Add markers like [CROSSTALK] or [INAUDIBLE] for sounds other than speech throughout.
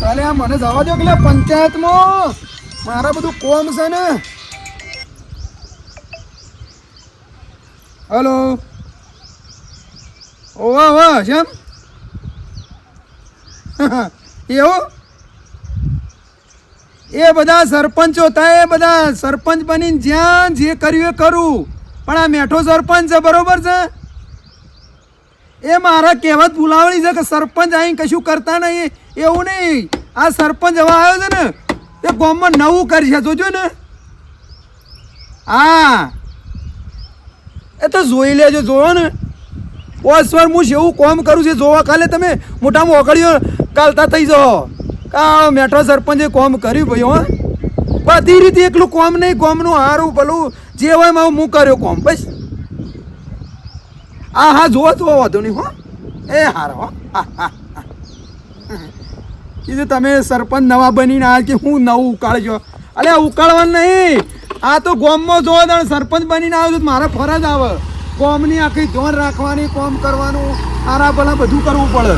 સાલે આ મને જવા દો કે પંચાયતમાં. મારા બધું કોમ છે ને. હલો. ઓવા ઓવા શેમ એવું? એ બધા સરપંચો હતા એ બધા સરપંચ બનીને જ્યાં જે કર્યું એ કરું. પણ આ મેઠો સરપંચ છે, બરોબર છે? એ મારા કહેવત ભૂલાવડી છે કે સરપંચ અહીં કશું કરતા નહીં. એવું નહીં. આ સરપંચ હવે આવ્યો છે ને એ ગામમાં નવું કરશે જોજો ને. હા. એ તો જોઈ લેજો જોવો ને. ઓસવાર હું જેવું કોમ કરું છું જોવા કાલે તમે મોટામાં ઓગળીઓ કાલતા થઈ જાઓ. કા મેઠો સરપંચે કોમ કર્યું ભાઈ હો? બધી રીતે એકલું કોમ નહીં કોમનું હારું ભલું જે હોય એમાં હું કર્યો કોમ બસ. હા હા જોવો જોવો વાંધો નહીં હો. એ હારો હા, હા. કીધું તમે સરપંચ નવા બનીને આ કે હું નવું ઉકાળજો? અલે ઉકાળવાનું નહીં. આ તો ગોમમાં જોવો સરપંચ બનીને આવ્યો તો મારે ફરજ આવે. ગોમની આખી ધોન રાખવાની કોમ કરવાનું આરા ભલા બધું કરવું પડે.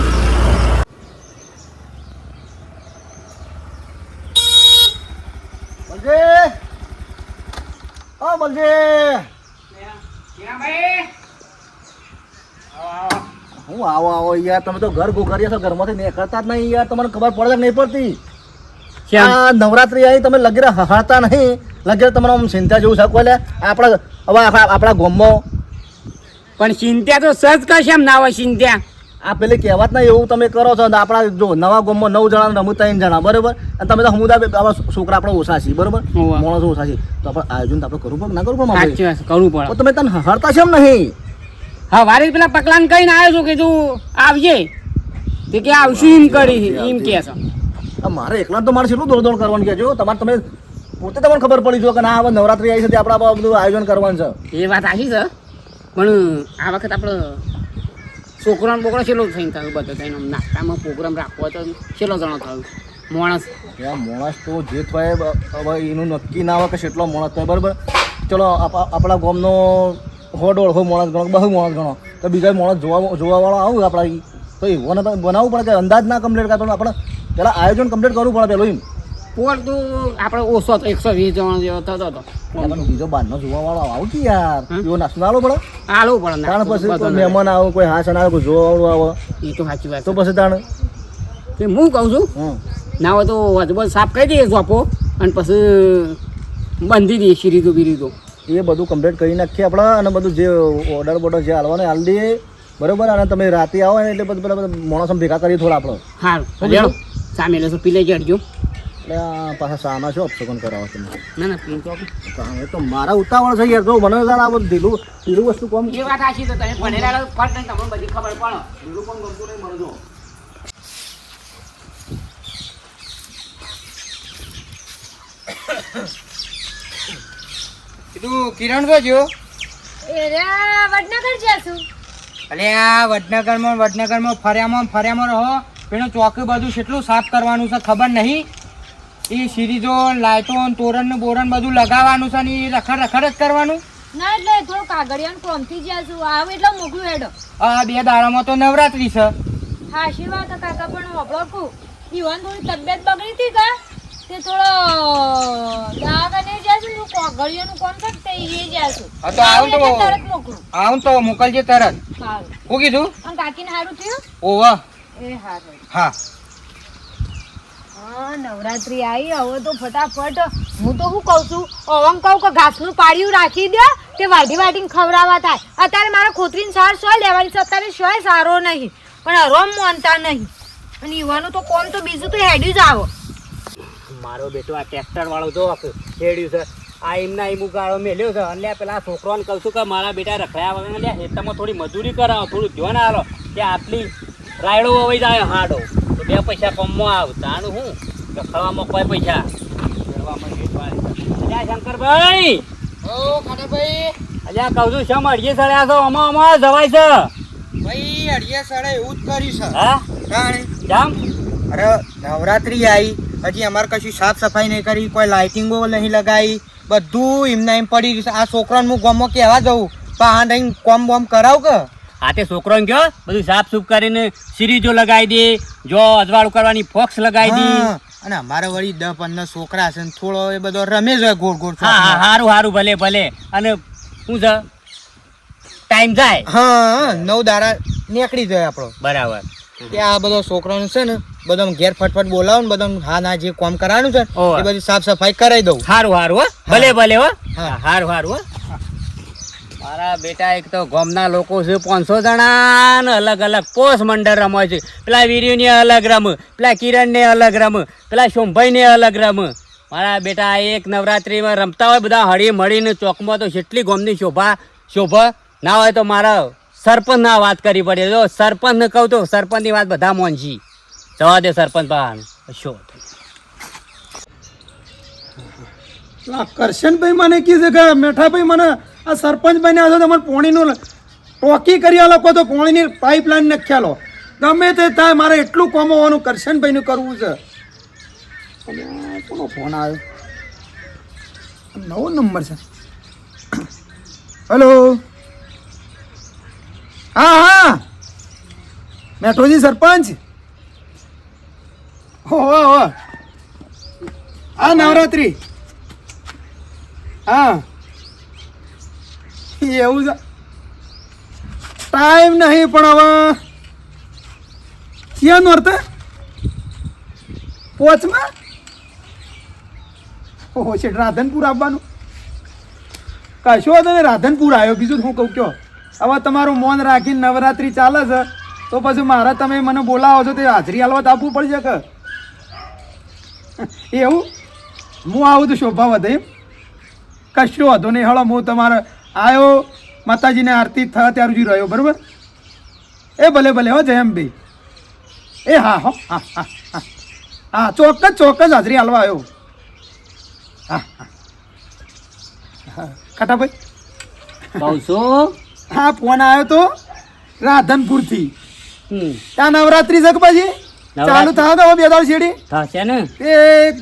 બલજે! ઓ બલજે! હું આવો આવો યાર તમે તો ઘર ગોખરીયા છો ઘરમાંથી નીકળતા જ નહીં યાર તમને ખબર પડે નહીં પડતી. આ નવરાત્રી આવી તમે લગીરે હહાતા નહીં. લગીરે તમારે આમ ચિંતા જેવું શકો એટલે આપણા હવે આપણા ગામમાં. પણ ચિંતા તો સજ એમ ના હોય ચિંતા આ પેલી કહેવત ના એવું તમે કરો છો આપણા જો નવા ગામમાં નવ જણા ને અમે ત્રણ જણા બરોબર? અને તમે તો સમુદાય આપણા છોકરા આપણે ઓછા છીએ બરોબર. માણસો ઓછા છીએ તો આપણે આયોજન તો આપણે કરવું પડે ના કરવું પડે કરવું પડે. તો તમે તને હરતા છે એમ નહીં? હા વારે પેલા પકલાન કહીને આવ્યો છું કે તું આવજે. તે કે આવશું એમ કરી એમ કે છે. મારે એકલા તો મારે કેટલું દોડ દોડ કરવાનું કહેજો. તમારે તમે પોતે તમને ખબર પડી જો કે ના હવે નવરાત્રી આવી છે તે આપણે બધું આયોજન કરવાનું છે. એ વાત આવી છે. પણ આ વખત આપણે છોકરાનો બોકરો છેલ્લો થઈને થયું બધો થઈને. નાસ્તામાં પ્રોગ્રામ રાખવો હતો તો છેલ્લો જણો થયું. માણસ. માણસ તો જે થાય હવે એનું નક્કી ના હોય કે કેટલો માણસ થાય બરાબર? ચલો આપ- આપણા ગામનો હો દોઢસો માણસ ગણો બહુ માણસ ગણો. તો બીજા માણસ જોવા જોવાવાળો આવું આપણા. તો એવો ને બનાવવું પડે કે અંદાજ ના કમ્પ્લીટ કરતો પણ આપણે પેલા આયોજન કમ્પ્લીટ કરવું પડે પેલું એમ. પોર તો આપણે ઓછો એકસો વીસ જણા જેવો થતો હતો બીજો બહારનો જોવાવાળો આવું કે યાર? એવો નાસ્તો આલો પડે? હાલવું પડે તાણ પછી કોઈ મહેમાન આવે કોઈ હાસ આવે કોઈ જોવાવાળું આવે. એ તો સાચી વાત તો પછી તાણ? તે હું કહું છું? ના હોય તો વધુ સાફ કરી દઈએ જોપો અને પછી બાંધી દઈએ શીરીતો બીરીતો એ બધું કમ્પ્લીટ કરી નાખીએ આપણે અને બધું જે ઓર્ડર બોર્ડર જે હાલવાનું હાલ દઈએ બરોબર? અને તમે રાતે આવો ને એટલે બધું બધા માણસો ભેગા કરીએ થોડા આપણે. સારું સામે લેશો પી લેજો અડજો. પાછા સાના છો અપશકન કરાવો તમે? ના ના પી તો તો મારા ઉતાવળ છે યાર. તો મને જરા આ બધું ઢીલું ઢીલું વસ્તુ કોમ એ વાત સાચી તો તમે ભણેલા ફટ તમને બધી ખબર પડે. ઢીલું પણ ગમતું નહીં મને જો. કીધું કિરણ તો જો. વડનગર જાશું અલે આ વડનગરમાં વડનગરમાં ફર્યામાં ફર્યામાં રહો. પેલું ચોકી બધું કેટલું સાફ કરવાનું છે ખબર નહીં? એ સિરીઝો લાઇટો તોરણ બોરણ બધું લગાવવાનું છે ને એ રખડ રખડ જ કરવાનું? ના એટલે થોડું કાગળિયાનું કોમથી જાશું આવે એટલે મોકલું હેડો. આ બે દાડામાં તો નવરાત્રી છે. હા શિવા હે કાકા? પણ હોબળો કુ. ઈવન થોડી તબિયત બગડી હતી કા? તે થોડો દવાખાને જાશું ને કાગળિયાનું કોમ છે તે એ જાશું હા તો આવું તો- તરત મોકલું. આવું તો મોકલજે તરત. સારું. કીધું? કાકીને સારું થયું? ઓવા. એ સારું હા. નવરાત્રી આવી હવે તો ફટાફટ. હું તો શું કહું છું? ઓવમ કહું કે ઘાસનું પાળિયું રાખી દે તે વાઢી વાઢીને ખવડાવવા થાય. અત્યારે મારા ખોતરીને સાર સો લેવાની છે અત્યારે સોય સારો નહીં. પણ રોમ માનતા નહીં. અને યુવાનું તો કોમ તો બીજું તો હેડ્યું જ આવો. મારો બેટો આ ટ્રેક્ટર વાળો જો ખેડ્યું છે. આ એમના એમ ઉગાડો મેલ્યો છે. અને પેલા છોકરાને કહું છું કે મારા બેટા રખડ્યા વગર લે ખેતરમાં થોડી મજૂરી કરાવો થોડું ધ્યાન આલો કે આટલી રાયડો વવાઈ જાય હાડો. તો બે પૈસા કમવા આવ. તાણું હું? રખડવામાં કોઈ પૈસા. અલ્યા શંકરભાઈ! ઓ ખાડાભાઈ અલ્યા કહું છું શમ અડીએ સડ્યા છો? અમા અમા જવાય છે? ભાઈ અડીએ સળે એવું જ કર્યું છે. હા? જામ અરે નવરાત્રી આવી હજી અમારે કશું સાફ સફાઈ નહીં કરી કોઈ લાઇટિંગો નહીં લગાવી બધું એમના એમ પડી આ છોકરાને હું ગામમાં કહેવા જઉં. પણ આ નહીં કોમ બોમ કરાવ કે? હાથે છોકરો ગયો બધું સાફ સૂફ કરીને સિરીજો લગાવી દે જો અજવાળું કરવાની ફોક્સ લગાવી દે. અને અમારે વળી દસ પંદર છોકરા છે થોડો એ બધો રમે જ હોય ગોળ ગોળ હા હારું હારું ભલે ભલે. અને શું છે ટાઈમ જાય. હા નવ દારા નીકળી જાય આપણો. બરાબર. ત્યાં આ બધો છોકરાનું છે ને બધો ઘેર ફટફટ બોલાવો ને બધો હા ના જે કામ કરવાનું છે એ બધી સાફ સફાઈ કરાવી દઉં. હારું સારું હો. ભલે ભલે હો. હા. હારું હારું હો. મારા બેટા એક તો ગામના લોકો છે પાંચસો જણા ને અલગ અલગ પોષ મંડળ રમે છે. પેલા વીર્યુને અલગ રમ પેલા કિરણને અલગ રમ પેલા શોભાઈને અલગ રમ. મારા બેટા એક નવરાત્રિમાં રમતા હોય બધા હળી મળીને ચોકમાં તો જેટલી ગામની શોભા શોભા ના હોય તો મારા સરપંચ ના વાત કરવી પડે. જો સરપંચ ને કહું તો સરપંચની વાત બધા મોનજી. જવા દે સરપંચ ભાઈ શો કરશનભાઈ મને કીધું કે મેઠાભાઈ મને આ સરપંચ બન્યા છો તમારે પોણીનું ટોકી કરી આલો કહો તો પોણીની પાઇપલાઇન નાખ્યા લો ગમે તે થાય મારે એટલું કોમ હોવાનું કરશનભાઈનું કરવું છે. કોનો ફોન આવ્યો? નવો નંબર છે. હલો હા હા. મેઠોજી સરપંચ? હો હો હો. આ નવરાત્રી. હા. એવું છે. ટાઈમ નહીં પણ હવે ક્યાં નોરતે પોચમાં? ઓહો છે રાધનપુર આવવાનું. કશો નહીં, રાધનપુર આવ્યો. બીજું હું કહું કયો હવે તમારું મૌન રાખીને નવરાત્રિ ચાલે છે. તો પછી મારા તમે મને બોલાવો છો, તે હાજરી હાલવા આપવું પડશે કે? [LAUGHS] એવું? હું આવું તો શોભા વધે એમ? કશો હતો નહીં. હળો હું તમારે આવ્યો માતાજીને આરતી થયા ત્યાર સુધી રહ્યો બરાબર? એ ભલે ભલે હો જયમભાઈ એ હા હો હા હા હા. હા ચોક્કસ ચોક્કસ હાજરી હાલવા આવ્યો. હા હા. હા કાટાભાઈ હા ફોન આવ્યો તો રાધનપુરથી. ત્યાં નવરાત્રી છે કે પછી? ચાલુ થયા તો બે દાળ શેડી થશે ને? એ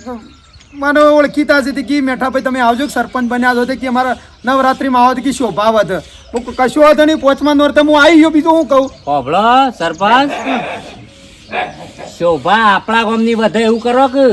મને ઓળખીતા છે કે મેઠા ભાઈ તમે આવજો સરપંચ બન્યા છો કે અમારા નવરાત્રીમાં આવો કે શોભા વધ કશું વાંધો નહીં પોચમાં નોરતે હું આવી ગયો બીજું હું કહું? હોભળો સરપંચ. શોભા આપણા ગામની વધે એવું કરો કે?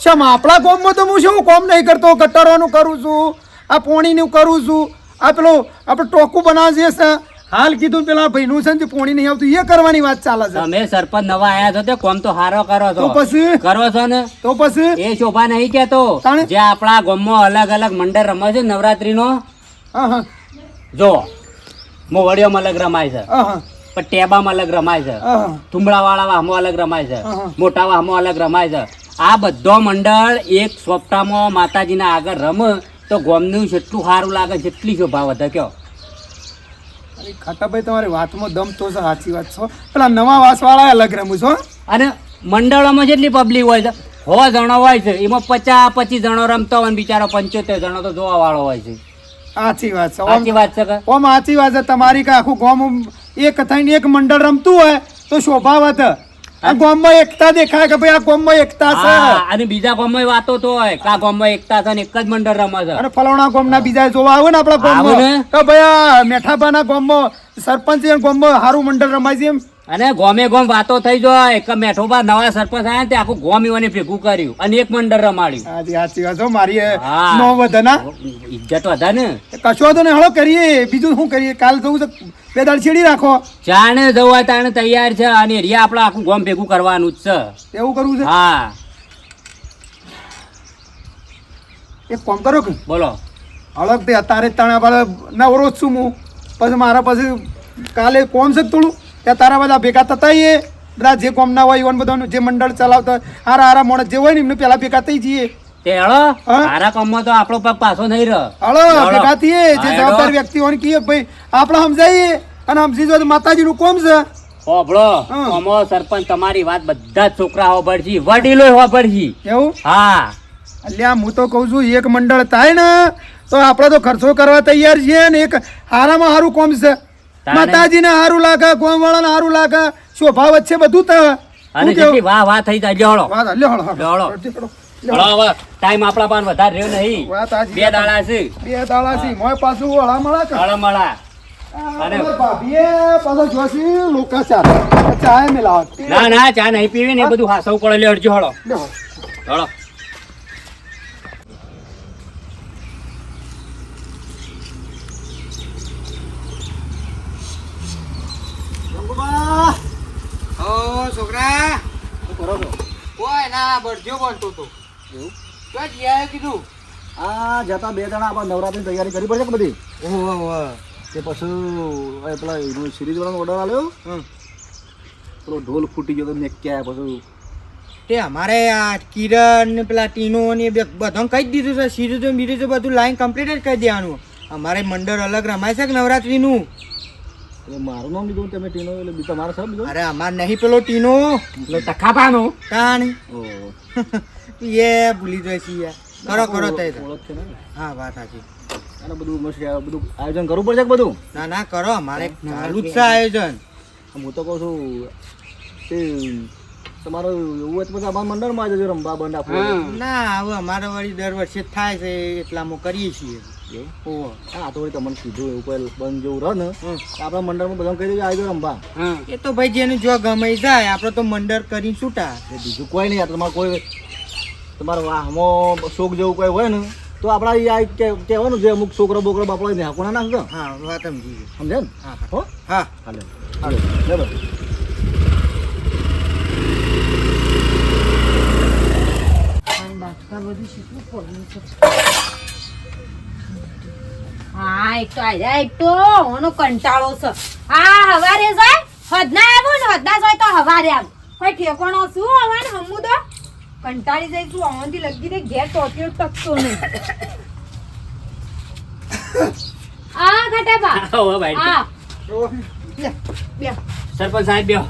શમ આપણા માં તો હું શું કોમ નહીં કરતો? ગટરવાનું કરું છું આ પોણીનું કરું છું આ પેલું આપણે ટોકું બનાવીએ છે હાલ કીધું પેલા ભાઈનું છે ને પોણી નહીં આવતું એ કરવાની વાત ચાલે છે. તમે સરપંચ નવા આયા છો તે કોમ તો હારો કરો તો પછી? કરો છો ને? તો પછી? એ શોભા નહીં કેતો જે આપણા ગામમાં અલગ અલગ મંડળ રમે છે નવરાત્રીનો. જો મોવડીઓમાં અલગ રમાય છે. પણ ટેબામાં અલગ રમાય છે. હા વાળા તુંબડાવાળા વાહમાં અલગ રમાય છે. મોટા વાહમાં અલગ રમાય છે. આ બધો મંડળ એક સોપટામાં માતાજીના આગળ રમે તો ગોમનું જેટલું સારું લાગે જેટલી શોભા વધે કયો. અરે ખાટાભાઈ તમારી વાતમાં દમ તો છે સાચી વાત છો. પેલા નવા વાસવાળા અલગ રમું છો અને મંડળોમાં જેટલી પબ્લિક હોય છે હો જણો હોય છે એમાં પચાસ પચીસ જણો રમતો હોય બિચારો પંચોતેર જણો તો જોવા વાળો હોય છે. સાચી વાત છે સાચી વાત છે ઓમ સાચી વાત છે તમારી કે આખું ગોમ એક થઈને એક મંડળ રમતું હોય તો શોભા વધે. આ ગામમાં એકતા દેખાય કે ભાઈ આ ગામમાં એકતા છે? અને બીજા ગામમાં વાતો તો હોય કા ગામમાં એકતા છે ને એક જ મંડળ રમે છે. અને ફલાણા ગામના બીજા જોવા આવે ને આપણા ગામમાં? કે ભાઈ આ મેઠાબાના ગામમાં સરપંચ ગામમાં સારું મંડળ રમાય છે એમ? અને ગોમે ગોમ વાતો થઈ જાય કે મેઠોબા નવા સરપંચ આયા તે આખું ગોમ ઈવોને ભેગું કર્યું અને એક મંડળ રમાડ્યું. સાચી સાચી વાત છે મારી. નો વધના ઇજ્જત વધા ને? કશો તો ને હળો કરીએ. બીજું શું કરીએ? કાલ જવું છે? બે દાડ છેડી રાખો જાણે જવા તાણે તૈયાર છે અને રિયા આપણે આખું ગોમ ભેગું કરવાનું જ છે. એવું કરવું છે? હા. એક કોમ કરો કે? બોલો. અળગ તે અત્યારે તણા આપણે નવરો છું હું. પછી મારા પછી કાલે કોમ છે થોડું. ત્યાં તારા બધા ભેગા થતા એ બધા જે કોમ ના હોય ઈવન બધાનું જે મંડળ ચલાવતા હારા હારા મોણસ જે હોય ને એમને પેલા ભેગા થઈ જઈએ. તે હળો મારા કામમાં તો આપણો પગ પાછો નહીં રહે હળો. ભેગા થઈએ જે જવાબદાર. વ્યક્તિઓને કહીએ ભાઈ આપણે સમજાઈએ અને સમજી જો માતાજીનું કોમ છે. હોભળો. અમો સરપંચ તમારી વાત બધા છોકરા હોભળશી વડીલો હોભળશી એવું? હા. અલ્યા હું તો કહું છું એક મંડળ થાય ને તો આપણે તો ખર્ચો કરવા તૈયાર છીએ ને એક હારામાં હારું કોમ છે. માતાજીને હારું લાગે ગોમ વાળાને હારું લાગે શોભા વચ્ચે બધું તો અને વાહ વાહ થઈ જાય હળો વાત લ્યો ટાઈમ આપણા પાસે વધારે રહ્યો નહીં. બે દાડા છે. બે દાડા છે. મોય પાછું હળામળા કર હળો મળા. અરે. અમારા ભાભીએ પાછા જોશી લોકા ચા. ચાય મિલાવટ. ના ના ચા નહીં પીવી ને બધું હાસવું પડે. લે અડજો હળો. હળો. છોકરા. શું કરો છો? કોઈ ના બળજો બનતો તો. એવું? તો જીયાએ કીધું? આ જતા બે જણા આપણે નવરાત્રીની તૈયારી કરવી પડશે કે બધી? ઓહો ઓહો તે પછી પેલા સિરીઝ વાળાનો ઓર્ડર આવ્યો. પેલો ઢોલ ફૂટી ગયો તો મેં ક્યાં પછી? તે અમારે આ કિરણ ને પેલા ટીનો ને બધાને કહી જ દીધું છે સિરીઝો બીરીઝો બધું લાઈન કમ્પ્લીટ જ કરી દેવાનું. અમારે મંડળ અલગ રમાય છે કે નવરાત્રીનું? એટલે મારું નામ લીધું તમે ટીનો એટલે તમારે છે બીજો અરે અમાર નહીં પેલો ટીનો. એટલે તખાપાનો તાણ. ઓ. [LAUGHS] એ ભૂલી જાય છે યાર. કરો કરો તે. ઓળખ છે ને? હા વાત સાચી. અને બધું મસ્ત બધું આયોજન કરવું પડશે બધું? ના ના કરો. અમારે ચાલુ જ છે આયોજન. હું તો કહું છું તે તમારો એવું હોય તો પછી અમારા મંડળમાં જજો રમવા બંધ આપવું ના હવે અમારે વળી દર વર્ષે જ થાય છે એટલામાં કરીએ છીએ. એવું? હા તો તમને કીધું એવું કોઈ બંધ જેવું રહે ને. આપણા મંડળમાં બધા કહી આવજો રમવા હા એ તો ભાઈ જેનું જો ગમે જાય આપણે તો મંડળ કરી છૂટા. બીજું કોઈ નહીં આ તમારે કોઈ તમારો વાહમાં શોખ જેવું કોઈ હોય ને તો આપણા ઈ આ કે- કહેવાનું છે અમુક છોકરો બોકરો બાપડો ને હાકોણા હા વાત સમજી સમજે ને? હા હા. હાલે હાલે બરાબર. બધું શીખવું પડ્યું છે હા એક તો આયા એક તો ઓનો કંટાળો છે. હા હવારે જાય? હદના આવું ને હદના જાય તો હવારે આવું. કોઈ ઠેકોણો શું હવાને હમું તો? કંટાળી જાય શું? આવવાથી લગી દે ઘેર ટોટ્યો ટકતો નહીં. આ ઘટાબા ભાઈ આ બે. સરપંચ સાહેબ બેહો.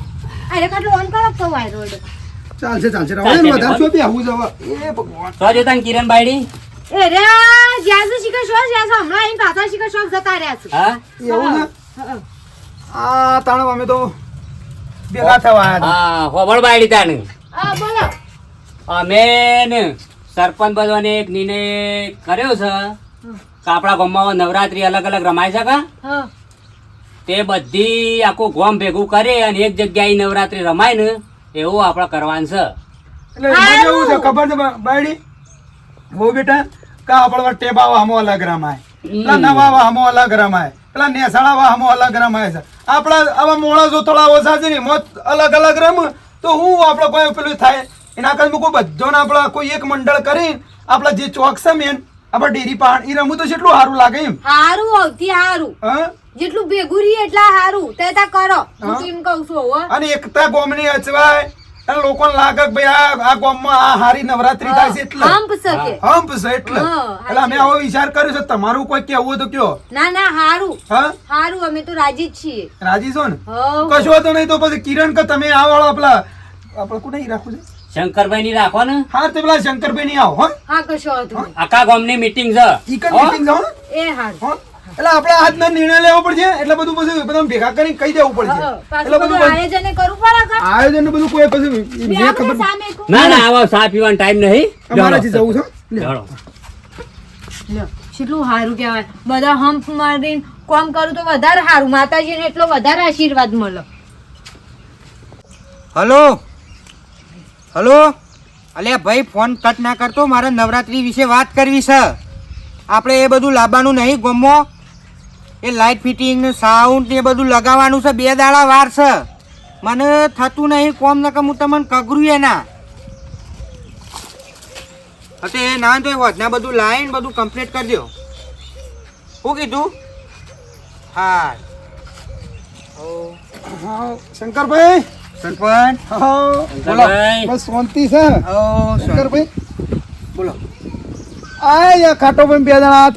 અરે કેટલો ઓન કરો તો વાયરો ચાલશે ચાલશે. વધારે? તો ને કિરણ બાયડી એ રે જ્યાં સુધી શીખર શોખ જ્યાં હમણાં અહીં પાછા શીખર શોખ જતા રહ્યા છે. હા? એવું ને? હા. આ તાણ અમે તો ભેગા થવા હતા. હા હોબળ બાયડી તાને હા બોલો. અમે ને સરપંચ બધાને એક નિર્ણય કર્યો છે. કે આપણા ગામમાં નવરાત્રી અલગ અલગ રમાય છે કા? તે બધી આખું ગોમ ભેગું કરે અને એક જગ્યાએ નવરાત્રી રમાય ને એવું આપણે કરવાનું છે. એટલે એમાં કેવું છે ખબર છે બાયડી? બહુ બેટા કા આપણા ટેબા વાહમો અલગ રમાય. પેલા નવા વાહમો અલગ રમાય. પેલા નેસાળા વાહમો અલગ રમાય છે. આપણા આવા મોણસો થોડા ઓછા છે ને મત અલગ અલગ રમ તો હું આપણે કોઈ પેલું થાય? એના કરતા કોઈ બધાને આપણે કોઈ એક મંડળ કરી આપણે જે ચોક છે મેન આપણે ડેરી પહાડ એ રમવું તો કેટલું સારું લાગે એમ. સારું આવતી સારું હા? જેટલું ભેગું રહી એટલા સારું તે કરો. હું એમ કહું છું અને એકતા ગોમની અચવાય અને લોકોને લાગે કે ભાઈ આ આ ગામમાં આ હારી નવરાત્રી થાય છે એટલે. હંપ શકે હંપ છે એટલે. એટલે અમે આવો વિચાર કર્યો છે તમારું કોઈ કેવું તો કયો? ના ના હારું. હા? હારું અમે તો રાજી છીએ. રાજી છો ને? હો કશો વાંધો નહીં તો પછી કિરણ કે તમે આ વાળો આપલા આપણે કોને રાખું છે? શંકરભાઈ ની રાખો ને. હા તો પેલા શંકરભાઈ ની આવો હા. હા કશો હતું. આખા ગામની મીટિંગ છે. જાઓ ને એ હારું. હો? એટલે આપણે આજનો નિર્ણય લેવો પડશે એટલે બધું પછી બધા ભેગા કરીને કહી દેવું પડશે. એટલે બધું આયોજન કરવું પડે આયોજન ને બધું કોઈ પછી બે ખબર ના ના આવો ચા પીવાનો ટાઈમ નહીં. અમારાથી જવું છે લે. કેટલું સારું કહેવાય. બધા હંપ મારીને કોમ કરું તો વધારે સારું. માતાજીને એટલો વધારે આશીર્વાદ મળે. હલો? હલો? અલે ભાઈ ફોન કટ ના કરતો. મારે નવરાત્રી વિશે વાત કરવી છે. આપણે એ બધું લાવવાનું નહીં ગમો. એ લાઇટ ફિટિંગ ને સાઉન્ડ ને એ બધું લગાવવાનું છે બે દાડા વાર છે. મને થતું નહીં કોમ નકર હું તમને કગરું એના. હા તો એ ના તો વધના બધું લાઈન બધું કમ્પ્લીટ કરી દો શું કીધું? હા. શંકરભાઈ. સરપંચ હા બસ શાંતિ છે. શંકરભાઈ. બોલો. આ ખાટો પણ બે જણા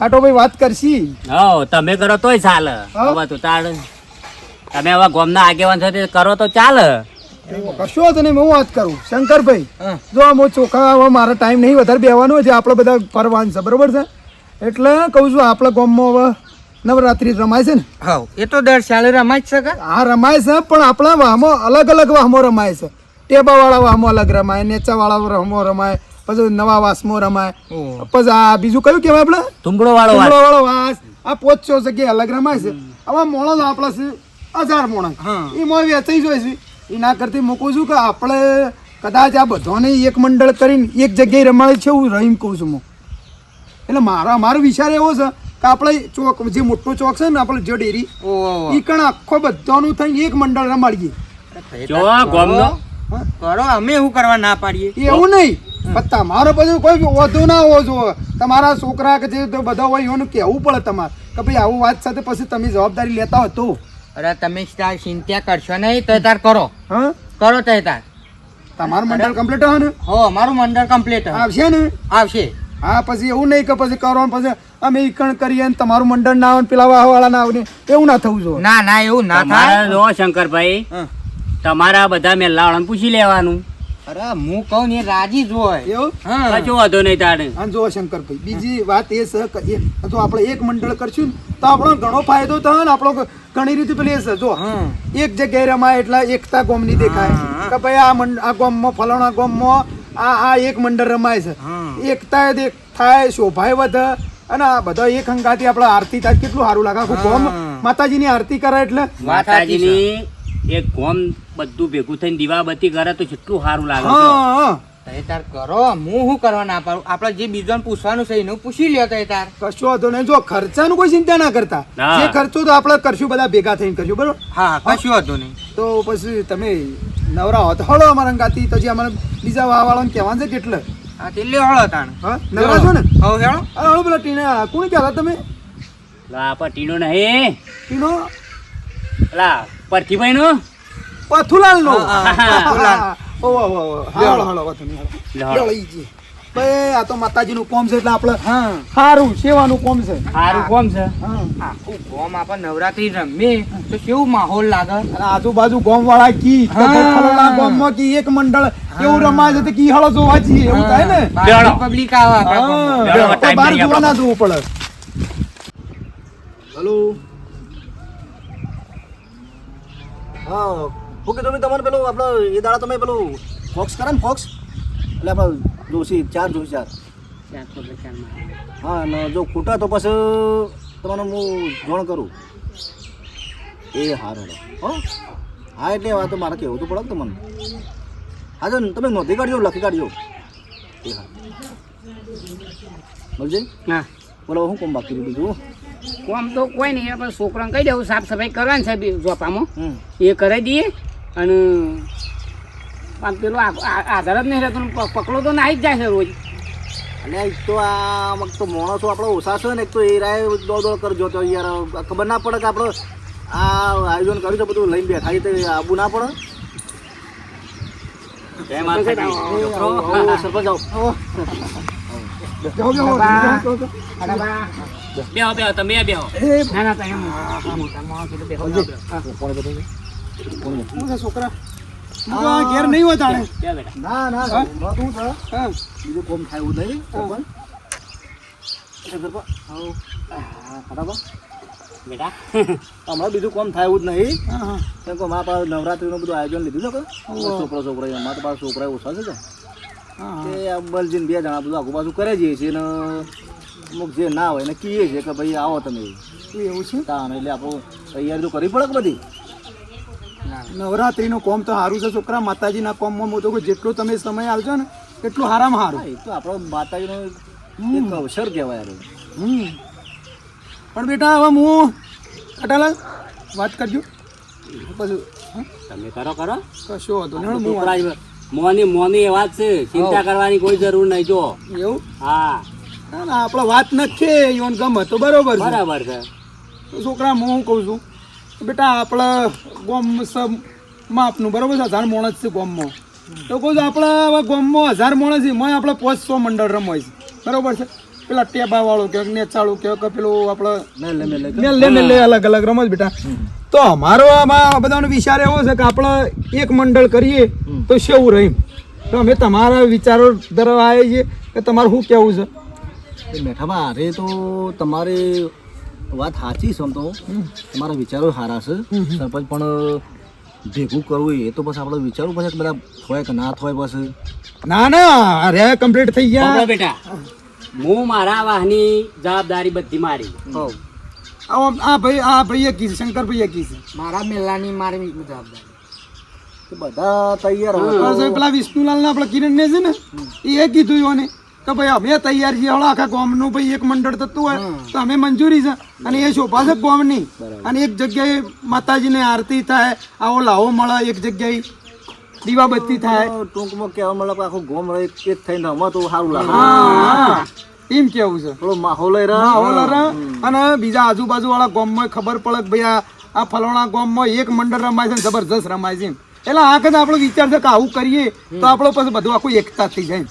તે ખાટોભાઈ વાત કરશી? હો તમે કરો તોય ચાલે. હા. હવે તું તાળ તમે હવે ગોમના આગેવાન સાથે કરો તો ચાલે. કશો હતો નહીં હું વાત કરું. શંકરભાઈ હા. જો આમ ચોખા મારા ટાઈમ નહીં વધારે બેવાનો છે આપણે બધા ફરવાનું છે બરોબર છે? એટલે કહું છું આપણા ગામમાં હવે નવરાત્રી રમાય છે ને? હા એ તો દર સાલે રમાય છે કે? હા રમાય છે પણ આપણા વાહમો અલગ અલગ વાહમો રમાય છે. ટેબાવાળા વાહમો અલગ રમાય નેચાવાળા વાહમો રમાય પછી નવા વાસમો રમાય. પછી આ બીજું કયું કહેવાય આપણે? તુંબડો વાળો વાત વાળો વાસ. આ પોચસો જગ્યાએ અલગ રમાય છે. હવે મોણસ આપણા છે. હજાર મોણસ એ એમાં વેચાઈ જાય છે. એના કરતી મૂકું છું કે આપણે કદાચ આ બધાને એક મંડળ કરીને એક જગ્યાએ રમાડે છે એવું રહીમ કહું છું હું. એટલે મારા મારો વિચાર એવો છે કે આપણે ચોક જે મોટો ચોક છે ને આપણે જો ડેરી એ ઈ કણ આખો બધાનું થઈને એક મંડળ રમાડીએ. હા? કરો અમે શું કરવા ના પાડીએ? એવું નહીં. પણ તમારો પછી કોઈ વધુ ના હોવો જો તમારા છોકરા કે જે બધા હોય એનું કહેવું પડે તમારે? કે ભાઈ આવું વાત સાથે પછી તમે જવાબદારી લેતા હોય તો? અરે તમે તાર ચિંતા કરશો નહીં તો તાર કરો. હા? કરો તો તાર. તમારું મંડળ કમ્પ્લીટ હોય ને? હો અમારું મંડળ કમ્પ્લીટ આવશે ને? આવશે. હા પછી એવું નહીં કે પછી કરો પછી અમે ઈકણ કરીએ ને તમારું મંડળ ના આવે ને પેલા વાળા ના આવે ને એવું ના થવું જોઈએ. ના ના એવું ના થાય. જો શંકરભાઈ હા. તમારા બધા મેલ્લાવાળાને પૂછી લેવાનું. અરે હું કહું ને રાજી જ હોય. એવું? હા. કશો વાંધો નહીં તારે અને જો શંકરભાઈ બીજી વાત એ છે કે જો આપણે એક મંડળ કરશું ને તો આપણો ઘણો ફાયદો થાય ને આપણો ઘણી રીતે પેલી એ છે જો એક જગ્યાએ રમાય એટલે એકતા ગોમની દેખાય. કે ભાઈ આ મંડ આ ગોમમાં ફલાણા ગોમમાં આ આ એક મંડળ રમાય છે. એકતા દેખ થાય શોભાય વધે અને આ બધા એક હંગાથી આપણે આરતી થાય કેટલું સારું લાગે. આખું ગોમ. માતાજીની આરતી કરે એટલે. માતાજીની એક ગોમ બધું ભેગું થઈને દીવાબત્તી કરે તો કેટલું સારું લાગે છે. હા હા. તાર કરો. હું શું કરવા ના પાડું? આપણે જે બીજાને પૂછવાનું છે એનું પૂછી લ્યો તો તાર કશો વાંધો નહીં. જો ખર્ચાનું કોઈ ચિંતા ના કરતા. જે ખર્ચો તો આપણે કરશું બધા ભેગા થઈને કરશું બરોબર? હા કશું વાંધો નહીં. તો પછી તમે નવરા હોત. હળો અમારા ગાતી તો જે અમારે બીજા વાવાળાને કહેવાનું છે કેટલે? હા તે લ્યો હળો તાણ. હા નવરા છો ને? હવ હેળો. અરે હળો પેલા ટીના કોણ કહેતા તમે? લા પણ ટીનો નહીં. ટીનો પેલા પરથીભાઈ નું પથુલાલ. નો પથુલાલ. વાતો નહીં જી આ તો માતાજીનું કોમ છે એટલે આપણે હા. સારું સેવાનું કોમ છે. સારું કોમ છે? આખું ગોમ આપણે નવરાત્રી રમીએ તો કેવું માહોલ લાગે? અને આજુબાજુ ગોમ વાળા કી એક મંડળ એવું રમાય છે તો કી હળો જોવા જઈએ એવું થાય ને? પબ્લિક આવે બહાર જોવા ના જોવું પડે. હલો. હા શું કીધું મેં તમારે પેલું આપણે એ દાડા તમે પેલું ફોક્સ કરે ને ફોક્સ? એટલે આપણે જોશી ચાર જોશી ચાર. હા અને જો ખૂટા તો પછી તમારે હું જોણ કરું. એ હારો હો? હા એટલે વાત મારે કહેવું તો પડે તમને. હા જો તમે નોંધી કાઢજો લખી કાઢજો. એ હા મળજે? હા. બોલો હું કોમ બાકી બીજું? કોમ તો કોઈ નહીં પણ છોકરાને કહી દેવું સાફ સફાઈ કરવાની છે બી ઝોપામાં. એ કરાવી દઈએ અને આમ પેલો આધાર જ નહીં રહેતો પકડો તો નાહી જ જાય છે રોજ. અને એક તો આ અમુક તો માણસો આપણો ઓછા છે ને એક તો એ રાય દોડ દોડ કરજો તો યાર ખબર ના પડે કે આપણે આ આયોજન કર્યું છે બધું લઈને બેઠા છે તો આવવું ના પડે. સરપંચ આવો. બેહો બેહો તમે બેહો. ના ના તમે મોટા માણસ એટલે બેહો છોકરા. ઘેર નહીં હોય તાણે ના ના બીજું કોમ થાય એવું નહીં બેટા. હમણાં બીજું કોમ થાય એવું જ નહીં. હા હા. કેમ કે અમારા પાસે નવરાત્રીનું બધું આયોજન લીધું છે છોકરો છોકરો અમારા તો પાસે છોકરા ઓછા છે તે આ બલજીને બે જણા બધું આગુ પાછું કરે જઈએ છીએ ને અમુક જે ના હોય ને કહીએ છીએ કે ભાઈ આવો તમે. એવું છે? તાણ એટલે આપણું તૈયારી તો કરવી પડે કે બધી? નવરાત્રીનું કોમ તો સારું છે. છોકરા માતાજીના કોમમાં હું તો જેટલો તમે સમય આવજો ને એટલું હારામાં સારું એ તો આપણો માતાજીનો અવસર કહેવાય હમ. પણ બેટા હવે હું કટાલાલ વાત કરજો. પછી? તમે કરો કરો. કશો હતો મોની મોની એ વાત છે. ચિંતા કરવાની કોઈ જરૂર નહીં જો. એવું? હા. ના ના આપણે વાત નથી યોન ગમે તો બરોબર છે. બરાબર છે. તો છોકરા હું શું કહું છું? બેટા આપણે ગોમ સબ માપનું બરોબર છે હજાર માણસ છે ગોમમાં. તો કહું છું આપણે હવે ગોમમાં હજાર માણસ છે મેં આપણે પાંચસો મંડળ રમાય છે. બરોબર છે? પેલા ટેબા વાળું કે નેચાળું કે કે પેલું આપણે મેલે મેલે અલગ અલગ રમો બેટા. તો અમારો આમાં બધાનો વિચાર એવો છે કે આપણે એક મંડળ કરીએ તો શેવું રહીમ તો અમે તમારા વિચારો ધરવા આવીએ છીએ કે તમારું શું કહેવું છે? મેઠામાં અરે તો તમારે વાત સાચી છે આમ તો. તમારા વિચારો સારા છે. સરપંચ પણ ભેગું કરવું એ તો પછી આપણે વિચારવું પછી બધા થોય કે ના થોય બસ. ના ના અરે કમ્પ્લીટ થઈ ગયા. બેટા હું મારા વાહની જવાબદારી બધી મારી. આ આ ભાઈ આ ભાઈએ કીધું શંકરભાઈએ કીધું. મારા મેલાની મારી જવાબદારી. બધા તૈયાર બસ હોય. એ પેલા વિષ્ણુલાલ ના આપણા કિરણ ને છે ને એ કીધું યોને કે ભાઈ અમે તૈયાર છીએ હળો આખા ગામનું ભાઈ એક મંડળ થતું હોય તો અમે મંજૂરી છે. અને એ શોભા છે ગામની. અને એક જગ્યાએ માતાજીને આરતી થાય આવો લાવો મળે એક જગ્યાએ દીવાબત્તી થાય. ટૂંકમાં કહેવા મળે આખું ગોમ એક થઈને રમતો સારું લાગે. હા. એમ કેવું છે. થોડો માહોલ માહોલ અને બીજા આજુબાજુ વાળા ગામમાં ખબર પડે કે ભાઈ આ ફલોણા ગામમાં એક મંડળ રમાય છે ને જબરજસ્ત રમાય છે એટલે આ કદાચ આપણો વિચાર છે કે આવું કરીએ તો આપણો પછી બધું આખું એકતા થઈ જાય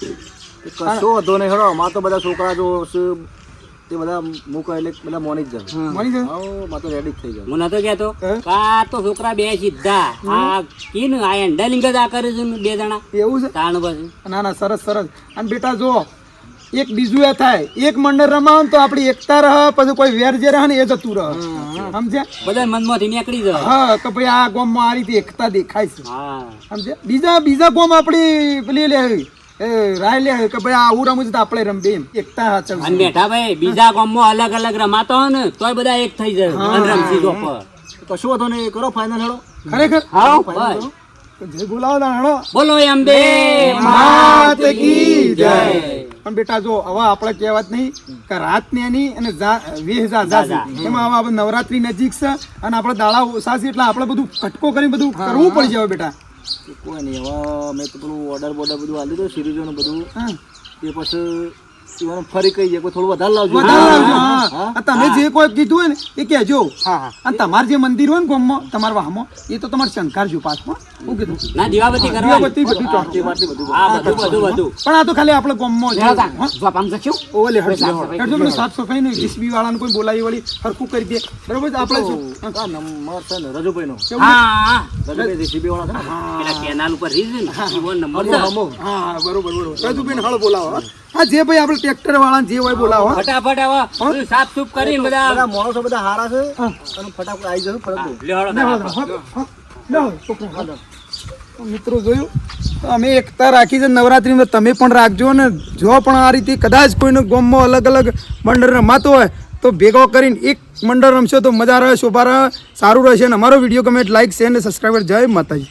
કશો વધો નહીં હેડો અમાર તો બધા છોકરા જો છે, તે બધા મૂકો એટલે બધા મોની જ જાય. મોની જાય? હા તો રેડી થઈ જાય. હું નતો કહેતો. કે આ તો છોકરા બે સીધા. આ કીન આ હેન્ડલિંગ જ આ કરે છે બે જણા. એવું છે? તાણ પછી. ના ના સરસ સરસ. અને બેટા જો એક બીજું એ થાય. એક મંડળ રમાવ તો આપણી એકતા રહે પછી કોઈ વેર જે રહે ને એ જતું રહે. સમજ્યા? બધા મનમાંથી નીકળી જાય. હા કે ભાઈ આ ગામમાં આ રીતે એકતા દેખાય છે. હા. સમજ્યા? બીજા બીજા ગોમ આપણી પેલી લે એ રાય લે કે ભાઈ આ આવું રમું છે તો આપણે રમીએ એમ. એકતા અને સાચવશે બેઠા ભાઈ બીજા ગામમાં અલગ અલગ રમાતો હોય ને તોય બધા એક થઈ જાય. રમસી જો પર કશો વધો નહીં કરો ફાઇનલ હેડો. ખરેખર? હા ભાઈ જય બોલાવો ના હેડો બોલો એમ બે. માત કી જય. પણ બેટા જો હવે આપણે કહેવત નહીં કે રાત નેની અને વીસ હજાર જા એમાં હવે આપણે નવરાત્રી નજીક છે અને આપણે દાડા ઓછા છે એટલે આપણે બધું કટકો કરી બધું કરવું પડી જાય બેટા. કોઈ નહીં હવે મેં તો પેલું ઓર્ડર બોર્ડર બધું આલી હતું સિરીઝોનું બધું. હા. એ પછી ફરી કહી જાય કોઈ થોડું વધારે લાવજો. હા. તમે જે કોઈ કીધું હોય ને એ કહેજો. હા હા. અને તમારે જે મંદિર હોય ને ગામમાં તમારા વાહમાં એ તો તમારે શંકરજી પાસમાં શું કીધું? ના દીવાબત્તી કરવાની. દીવાબત્તી બધું ચોટતી બધું. આ બધું બધું બધું. પણ આ તો ખાલી આપણે ગામમાં છે. હા. જોપામ જશું ઓલે હટજો હટજો પેલું સાફ સફાઈ નું જીસીબી વાળાને કોઈ બોલાવી વળી હરખું કરી દે. બરોબર આપણે શું? આ નંબર છે ને રજુભાઈનો. હા હા. રજુભાઈ રેસીપી વાળા છે ને? પેલા કેનાલ ઉપર રીઝ ને? એવો નંબર છે. હા હા બરોબર બરોબર. રાજુભાઈ હાલ બોલાવો હા. હા જે ભાઈ આપણે ટ્રેક્ટર વાળા જે હોય બોલાવો હા. ફટાફટ હવે સાફ સુફ કરીને બધા બધા માણસો બધા હારા છે. અને ફટાફટ આવી જશે હળો મિત્રો જોયું, અમે એકતા રાખી છે નવરાત્રિમાં. તમે પણ રાખજો અને જો પણ આ રીતે કદાચ કોઈને ગોમમાં અલગ અલગ મંડળ રમાતો હોય, તો ભેગો કરીને એક મંડળ રમશો તો મજા રહે, શોભા રહે, સારું રહેશે. અને અમારો વીડિયો કમેન્ટ લાઈક શેર અને સબસ્ક્રાઈબર જય માતાજી.